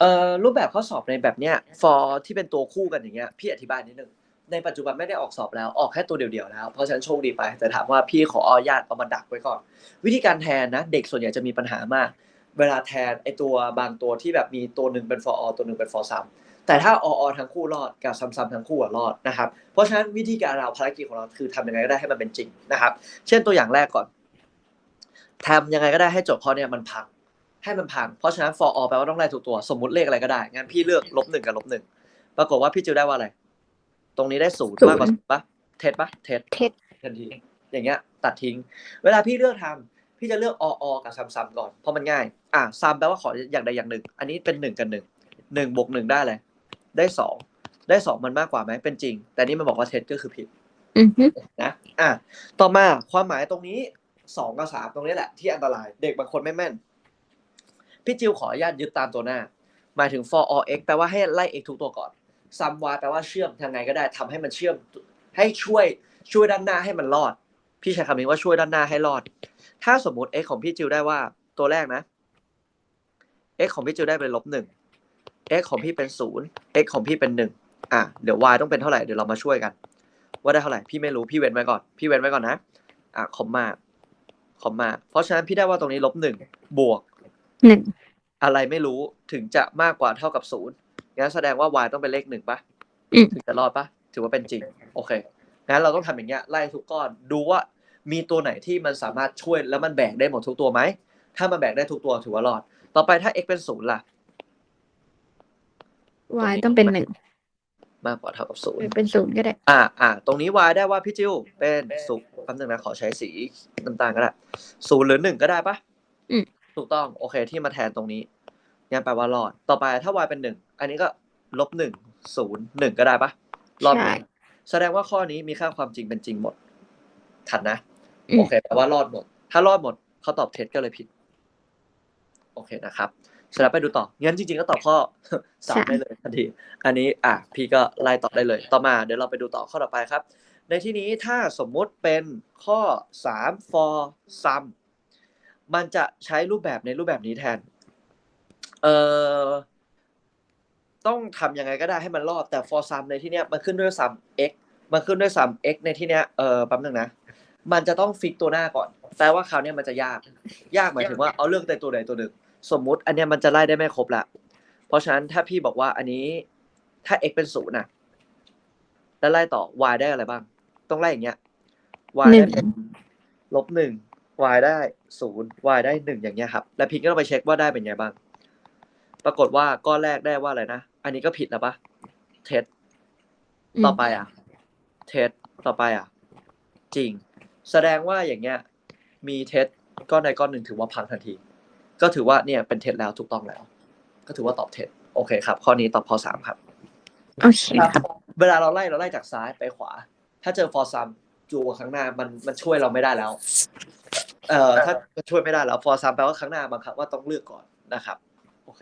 เอ่อรูปแบบข้อสอบในแบบเนี้ย for ที่เป็นตัวคู่กันอย่างเงี้ยพี่อธิบายนิดนึงในปัจจุบันไม่ได้ออกสอบแล้วออกแค่ตัวเดียวๆแล้วเพราะฉะนั้นโชคดีไป แต่ถามว่าพี่ขออนุญาตเอามาดักไว้ก่อน วิธีการแทนนะ เด็กส่วนใหญ่จะมีปัญหามาก เวลาแทนไอตัวบางตัวที่แบบมีตัวหนึ่งเป็น for all ตัวหนึ่งเป็น for sum แต่ถ้า all all ทั้งคู่รอดกับ sum sum ทั้งคู่รอดนะครับเพราะฉะนั้นวิธีการเราภารกิจของเราคือทำยังไงก็ได้ให้มันเป็นจริงนะครับ เช่นตัวอย่างแรกก่อนทำยังไงก็ได้ให้โจทย์ข้อเนี้ยมันพัง ให้มันพังเพราะฉะนั้น for all แปลว่าต้องได้ทุกตัว สมมุติเลขอะไรก็ได้ งั้นพี่เลือกลบหนึ่งกับลบหนึ่ง ปรากฏว่าพี่จิวได้ว่าอะไร ตรงนี้ได้ศูนย์ศูนย์มากกว่าศูนย์ปะเท็จปะเท็จเท็จทันที อย่างเงี้ย ตัดทิ้ง เวลาพี่เลือกทำพี่จะเลือกออกับซัมซัมก่อน เพราะมันง่าย อะซัมแปลว่าขออย่างใดอย่างหนึ่ง อันนี้เป็นหนึ่งกับหนึ่ง หนึ่งบวกหนึ่งได้เลยได้สอง ได้สองมันมากกว่าไหมเป็นจริง แต่นี่มันบอกว่าเท็จก็คือผิดอือฮึนะ อะ ต่อมาความหมายตรงนี้สองกับสามตรงนี้แหละที่อันตราย เด็กบางคนไม่แม่น พี่จิวขออนุญาตยึดตามตัวหน้า หมายถึง for all x แปลว่าให้ไล่ x ทุกตัวก่อน sum y แปลว่าเชื่อมทางไงก็ได้ทำให้มันเชื่อมให้ช่วยช่วยด้านหน้าให้มันรอด พี่ใช้คำนี้ว่าช่วยด้านหน้าให้รอด ถ้าสมมติ x ของพี่จิวได้ว่าตัวแรกนะ x ของพี่จิวได้เป็นลบหนึ่ง x ของพี่เป็นศูนย์ x ของพี่เป็นหนึ่งอะเดี๋ยว y ต้องเป็นเท่าไหร่เดี๋ยวเรามาช่วยกัน ว่าได้เท่าไหร่พี่ไม่รู้พี่เว้นไว้ก่อนพี่เว้นไว้ก่อนนะอะคอมมาคอมมาเพราะฉะนั้นพี่ได้ว่าตรงนี้ลบหนึ่งบวก หนึ่งอะไรไม่รู้ถึงจะมากกว่าเท่ากับศูนย์งั้นแสดงว่า y ต้องเป็นเลขหนึ่งปะอืมถึงจะรอดปะถือว่าเป็นจริง โอเคงั้นเราต้องทำอย่างเงี้ยไล่ทุกก้อนดูว่ามีตัวไหนที่มันสามารถช่วยแล้วมันแบกได้หมดทุกตัวไหมถ้ามันแบกได้ทุกตัวถือว่ารอด ต่อไปถ้า x เป็นศูนย์ล่ะ y ต้องเป็นหนึ่งมากกว่าเท่ากับศูนหย์รือเป็นศูนย์ก็ได้ อ่าอ่า ตรงนี้ y ได้ว่าพี่จิวเป็นศูนย์แป๊บนึงนะขอใช้สีน้ำตาลก็ได้ศูนย์หรือหนึ่งก็ได้ปะอืม ถูกต้องโอเคที่มาแทนตรงนี้งั้นแปลว่ารอด ต่อไปถ้า y เป็นหนึ่งอันนี้ก็ลบหนึ่งศูนย์หนึ่งก็ได้ปะรอดไหมใช่แสดงว่าข้อนี้มีค่าความจริงเป็นจริงหมดทันนะอืมโอเคแปลว่ารอดหมด ถ้ารอดหมดเขาตอบเท็จก็เลยผิด โอเคนะครับเสร็จแล้วไปดูต่องั้นจริงๆก็ตอบข้อสามได้เลยทันทีอันนี้อะพี่ก็ไล่ตอบได้เลย ต่อมาเดี๋ยวเราไปดูต่อข้อต่อไปครับ ในที่นี้ถ้าสมมุติเป็นข้อสาม for sum มันจะใช้รูปแบบในรูปแบบนี้แทน เอ่อ ต้องทำยังไงก็ได้ให้มันรอดแต่ for sum ในที่เนี้ยมันขึ้นด้วย sum x มันขึ้นด้วย sum x ในที่เนี้ย เออแป๊บนึงนะ มันจะต้องฟิกตัวหน้าก่อน แปลว่าคราวเนี้ยมันจะยาก ยากหมายถึงว่าเอาเลือกแต่ตัวใดตัวหนึ่ง สมมุติอันเนี้ยมันจะไล่ได้ไม่ครบละ เพราะฉะนั้นถ้าพี่บอกว่าอันนี้ ถ้า x เป็นศูนย์นะแล้วไล่ต่อ y ได้อะไรบ้าง ต้องไล่อย่างเงี้ย y หนึ่ได้งเป็นลบหนึ่ง y ได้ศูนย์ y ได้หนึ่งอย่างเงี้ยครับ แล้วพี่ก็ต้องไปเช็คว่าได้เป็นไงบ้าง ปรากฏว่าก้อนแรกได้ว่าอะไรนะ อันนี้ก็ผิดแล้วปะเท็จมต่อไปอะ เท็จต่อไปอะ จริง แสดงว่าอย่างเงี้ย มีเท็จก้อนใดก้อนหนึ่งถือว่าพังทันที ก็ถือว่าเนี่ยเป็นเท็จแล้วถูกต้องแล้ว ก็ถือว่าตอบเท็จโอเคครับ ข้อนี้ตอบพอสามครับโอเคครับเวลาเราไล่เราไล่จากซ้ายไปขวา ถ้าเจอ for sum จูกับข้างหน้ามันมันช่วยเราไม่ได้แล้ว เอ่อถ้าช่วยไม่ได้แล้ว for sum แปลว่าข้างหน้าบังคับว่าต้องเลือกก่อนนะครับโอเค